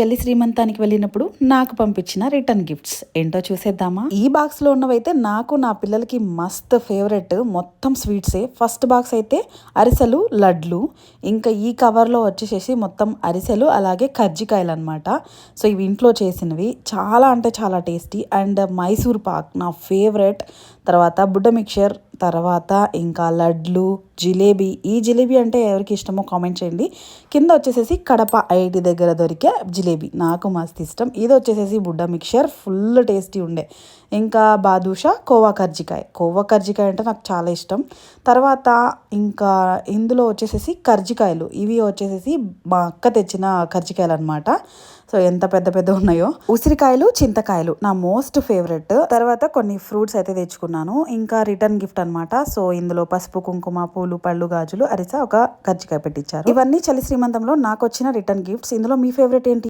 చెల్లి శ్రీమంతానికి వెళ్ళినప్పుడు నాకు పంపించిన రిటర్న్ గిఫ్ట్స్. ఏంటో చూసేద్దామా? ఈ బాక్స్లో ఉన్నవైతే నాకు నా పిల్లలకి మస్త్ ఫేవరెట్. మొత్తం స్వీట్సే. ఫస్ట్ బాక్స్ అయితే అరిసెలు లడ్లు. ఇంకా ఈ కవర్లో వచ్చేసేసి మొత్తం అరిసెలు అలాగే కజ్జికాయలు అనమాట సో ఇవి ఇంట్లో చేసినవి. చాలా అంటే చాలా టేస్టీ. అండ్ మైసూర్ పాక్ నా ఫేవరెట్. తర్వాత బుడ్డ మిక్చర్ తర్వాత ఇంకా లడ్లు జిలేబీ. ఈ జిలేబీ అంటే ఎవరికి ఇష్టమో కామెంట్ చేయండి. కింద వచ్చేసేసి కడప ఐటి దగ్గర దొరికే జిలేబీ. నాకు మస్తు ఇష్టం. ఇది వచ్చేసేసి బుడ్డ మిక్చర్ ఫుల్ టేస్టీ ఉండే. ఇంకా బాదుషా కోవా కర్జికాయ. కోవా కర్జికాయ అంటే నాకు చాలా ఇష్టం. తర్వాత ఇంకా ఇందులో వచ్చేసేసి కర్జికాయలు. ఇవి వచ్చేసేసి మా అక్క తెచ్చిన కర్జికాయలు అనమాట సో ఎంత పెద్ద పెద్ద ఉన్నాయో. ఉసిరికాయలు చింతకాయలు. నా మోస్ట్ ఫేవరెట్. తర్వాత కొన్ని ఫ్రూట్స్ అయితే తెచ్చుకున్నాను ఇంకా రిటర్న్ గిఫ్ట్ అనమాట సో ఇందులో పసుపు కుంకుమ పూలు పళ్ళు గాజులు అరిసా ఒక గజ్జికాయ పెట్టించారు ఇవన్నీ చలి శ్రీమంతంలో నాకు వచ్చిన రిటర్న్ గిఫ్ట్స్. ఇందులో మీ ఫేవరెట్ ఏంటి?